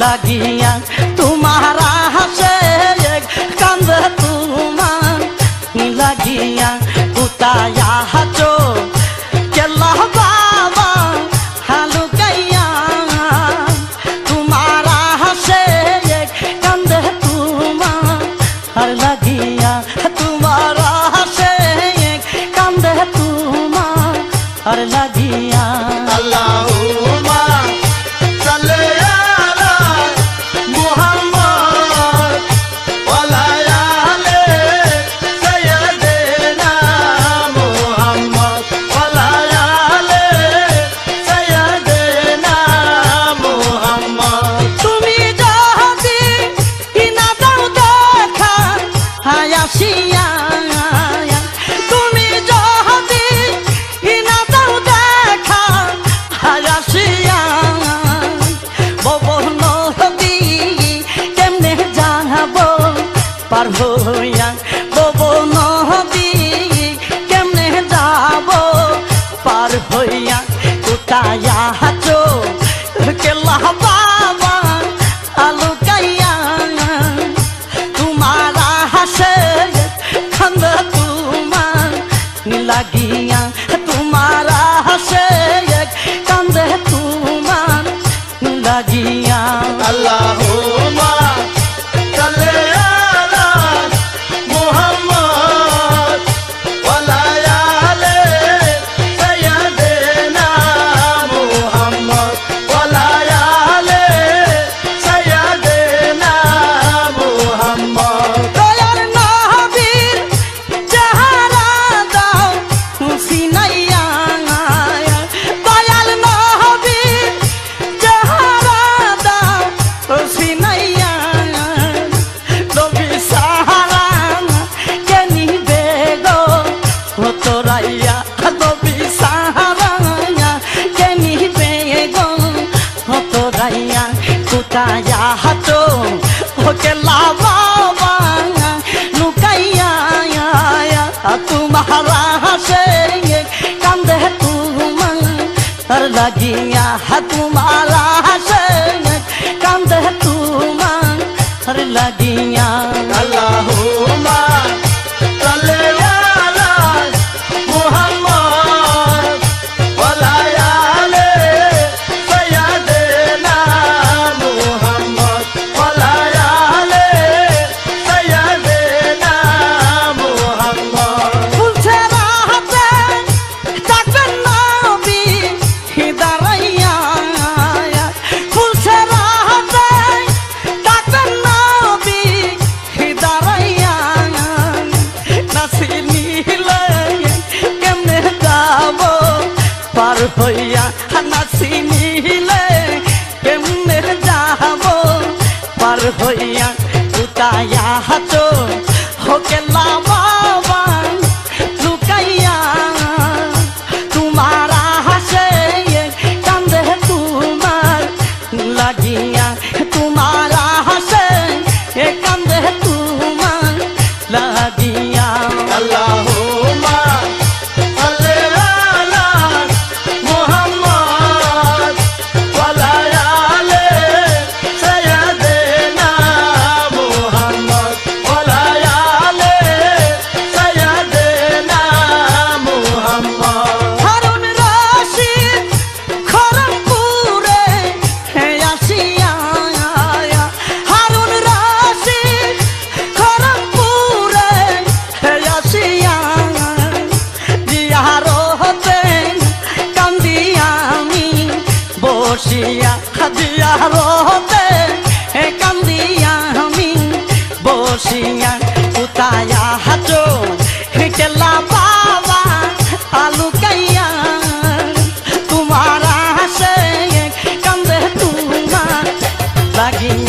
লাগিয়া তোমার হাসে কান্দে তোমার লাগিয়া কোথায় আছো কেলা বাবা হালুকাইয়া তোমার হাসে কান্দে তোমার আর লাগিয়া তোমার হাসে কান্দে তোমার আর লাগিয়া পারব হইয়া ববন নদী কেমনে যাব? পার হইয়া কোথায় আছো কেলা বাবা আলু কাইয়া তোমার হাসে খন্দ তোমার লাগিয়া তোমার হাসে কান্দে তোমার লাগিয়া আল্লাহুম্মা তোমারা হাসে কান্দে তোমার লাগিয়া তোমারা হইয়া নাসি নিলে কেমনে যাব? পার হইয়া উতায়া হাতো হোকে লাভাবা লুকাইয়া। তোমার হাসে কান্দে তোমার, লাগিয়া তোমার হাসে lagi